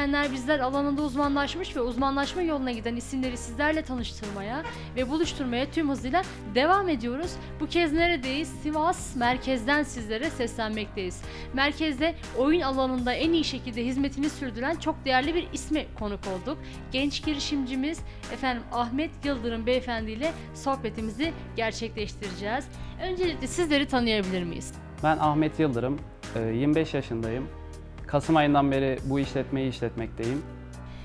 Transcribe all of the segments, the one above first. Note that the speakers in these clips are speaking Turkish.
izleyenler bizler alanında uzmanlaşmış ve uzmanlaşma yoluna giden isimleri sizlerle tanıştırmaya ve buluşturmaya tüm hızıyla devam ediyoruz. Bu kez neredeyiz? Sivas merkezden sizlere seslenmekteyiz. Merkezde oyun alanında en iyi şekilde hizmetini sürdüren çok değerli bir isme konuk olduk. Genç girişimcimiz efendim Ahmet Yıldırım beyefendi ile sohbetimizi gerçekleştireceğiz. Öncelikle sizleri tanıyabilir miyiz? Ben Ahmet Yıldırım, e, 25 yaşındayım. Kasım ayından beri bu işletmeyi işletmekteyim.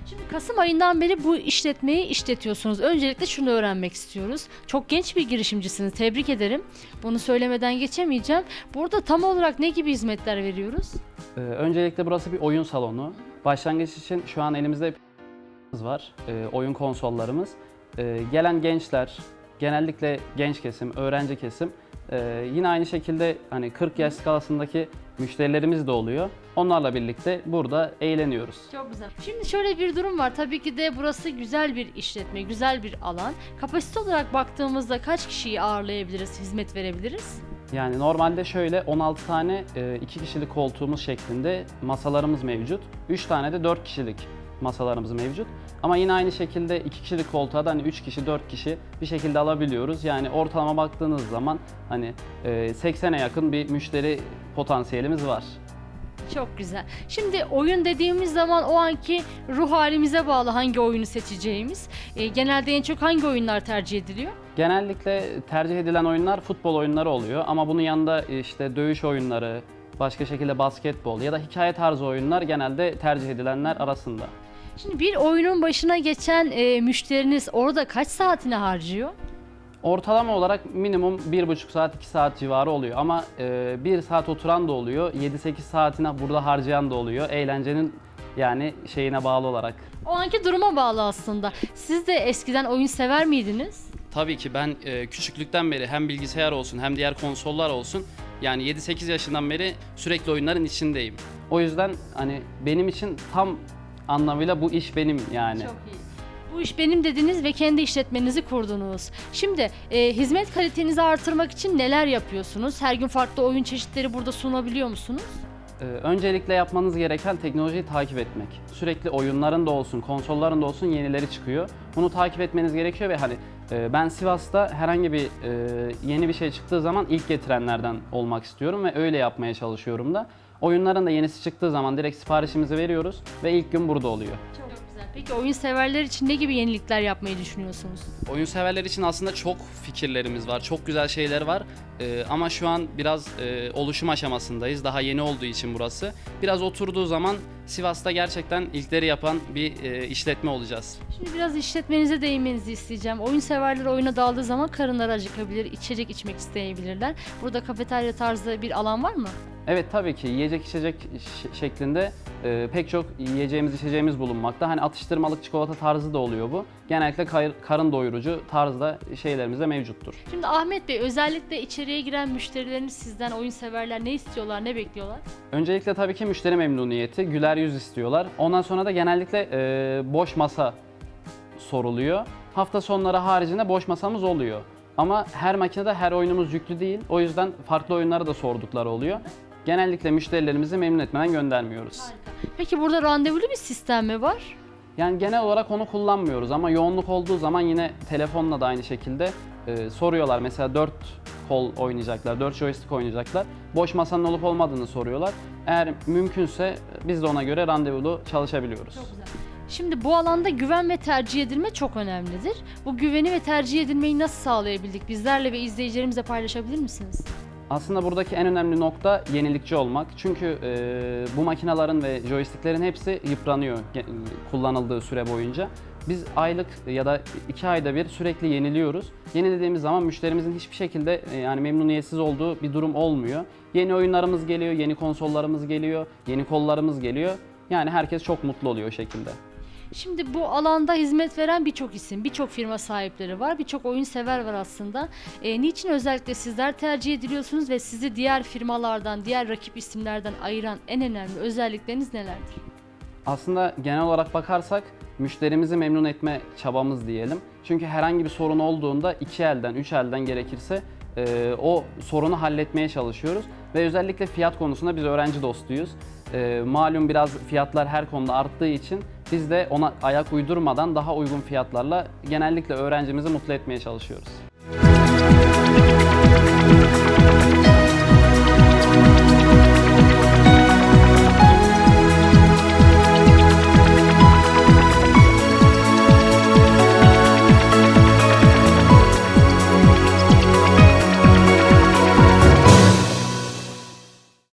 Şimdi Kasım ayından beri bu işletmeyi işletiyorsunuz. Öncelikle şunu öğrenmek istiyoruz. Çok genç bir girişimcisiniz. Tebrik ederim. Bunu söylemeden geçemeyeceğim. Burada tam olarak ne gibi hizmetler veriyoruz? E, Öncelikle burası bir oyun salonu. Başlangıç için şu an elimizde var, e, oyun konsollarımız. E, Gelen gençler, genellikle genç kesim, öğrenci kesim, e, yine aynı şekilde hani 40 yaş skalasındaki müşterilerimiz de oluyor. Onlarla birlikte burada eğleniyoruz. Çok güzel. Şimdi şöyle bir durum var. Tabii ki de burası güzel bir işletme, güzel bir alan. Kapasite olarak baktığımızda kaç kişiyi ağırlayabiliriz, hizmet verebiliriz? Yani normalde şöyle 16 tane 2 kişilik koltuğumuz şeklinde masalarımız mevcut. 3 tane de 4 kişilik masalarımız mevcut. Ama yine aynı şekilde 2 kişilik koltuğa da hani 3 kişi 4 kişi bir şekilde alabiliyoruz. Yani ortalama baktığınız zaman hani e, 80'e yakın bir müşteri potansiyelimiz var. Çok güzel. Şimdi oyun dediğimiz zaman o anki ruh halimize bağlı hangi oyunu seçeceğimiz. E, genelde en çok hangi oyunlar tercih ediliyor? Genellikle tercih edilen oyunlar futbol oyunları oluyor ama bunun yanında işte dövüş oyunları, başka şekilde basketbol ya da hikaye tarzı oyunlar genelde tercih edilenler arasında. Şimdi bir oyunun başına geçen e, müşteriniz orada kaç saatini harcıyor? Ortalama olarak minimum 1,5 saat 2 saat civarı oluyor ama 1 saat oturan da oluyor, 7-8 saatine burada harcayan da oluyor. Eğlencenin yani şeyine bağlı olarak. O anki duruma bağlı aslında. Siz de eskiden oyun sever miydiniz? Tabii ki ben e, küçüklükten beri hem bilgisayar olsun hem diğer konsollar olsun yani 7-8 yaşından beri sürekli oyunların içindeyim. O yüzden hani benim için tam anlamıyla bu iş benim yani. Çok iyi. Bu iş benim dediniz ve kendi işletmenizi kurdunuz. Şimdi e, hizmet kalitenizi artırmak için neler yapıyorsunuz? Her gün farklı oyun çeşitleri burada sunabiliyor musunuz? Ee, öncelikle yapmanız gereken teknolojiyi takip etmek. Sürekli oyunların da olsun, konsolların da olsun yenileri çıkıyor. Bunu takip etmeniz gerekiyor ve hani e, ben Sivas'ta herhangi bir e, yeni bir şey çıktığı zaman ilk getirenlerden olmak istiyorum ve öyle yapmaya çalışıyorum da. Oyunların da yenisi çıktığı zaman direkt siparişimizi veriyoruz ve ilk gün burada oluyor. Çok güzel. Peki oyun severler için ne gibi yenilikler yapmayı düşünüyorsunuz? Oyun severler için aslında çok fikirlerimiz var, çok güzel şeyler var. Ee, ama şu an biraz e, oluşum aşamasındayız. Daha yeni olduğu için burası. Biraz oturduğu zaman Sivas'ta gerçekten ilkleri yapan bir e, işletme olacağız. Şimdi biraz işletmenize değinmenizi isteyeceğim. Oyun severler oyuna daldığı zaman karınları acıkabilir, içecek içmek isteyebilirler. Burada kafeterya tarzı bir alan var mı? Evet tabii ki yiyecek içecek şeklinde e, pek çok yiyeceğimiz içeceğimiz bulunmakta. Hani atıştırmalık çikolata tarzı da oluyor bu. Genellikle kar- karın doyurucu tarzda şeylerimiz de mevcuttur. Şimdi Ahmet Bey özellikle içeriye giren müşterileriniz sizden oyun severler ne istiyorlar, ne bekliyorlar? Öncelikle tabii ki müşteri memnuniyeti, güler yüz istiyorlar. Ondan sonra da genellikle e, boş masa soruluyor. Hafta sonları haricinde boş masamız oluyor. Ama her makinede her oyunumuz yüklü değil. O yüzden farklı oyunları da sordukları oluyor. Genellikle müşterilerimizi memnun etmeden göndermiyoruz. Peki burada randevulu bir sistem mi var? Yani genel olarak onu kullanmıyoruz ama yoğunluk olduğu zaman yine telefonla da aynı şekilde e, soruyorlar. Mesela 4 kol oynayacaklar, 4 joystick oynayacaklar. Boş masanın olup olmadığını soruyorlar. Eğer mümkünse biz de ona göre randevulu çalışabiliyoruz. Şimdi bu alanda güven ve tercih edilme çok önemlidir. Bu güveni ve tercih edilmeyi nasıl sağlayabildik? Bizlerle ve izleyicilerimizle paylaşabilir misiniz? Aslında buradaki en önemli nokta yenilikçi olmak. Çünkü e, bu makinelerin ve joysticklerin hepsi yıpranıyor kullanıldığı süre boyunca. Biz aylık ya da iki ayda bir sürekli yeniliyoruz. Yenilediğimiz zaman müşterimizin hiçbir şekilde e, yani memnuniyetsiz olduğu bir durum olmuyor. Yeni oyunlarımız geliyor, yeni konsollarımız geliyor, yeni kollarımız geliyor. Yani herkes çok mutlu oluyor o şekilde. Şimdi bu alanda hizmet veren birçok isim, birçok firma sahipleri var, birçok oyun sever var aslında. E, niçin özellikle sizler tercih ediliyorsunuz ve sizi diğer firmalardan, diğer rakip isimlerden ayıran en önemli özellikleriniz nelerdir? Aslında genel olarak bakarsak müşterimizi memnun etme çabamız diyelim. Çünkü herhangi bir sorun olduğunda iki elden, üç elden gerekirse e, o sorunu halletmeye çalışıyoruz. Ve özellikle fiyat konusunda biz öğrenci dostuyuz. E, malum biraz fiyatlar her konuda arttığı için biz de ona ayak uydurmadan daha uygun fiyatlarla genellikle öğrencimizi mutlu etmeye çalışıyoruz. Müzik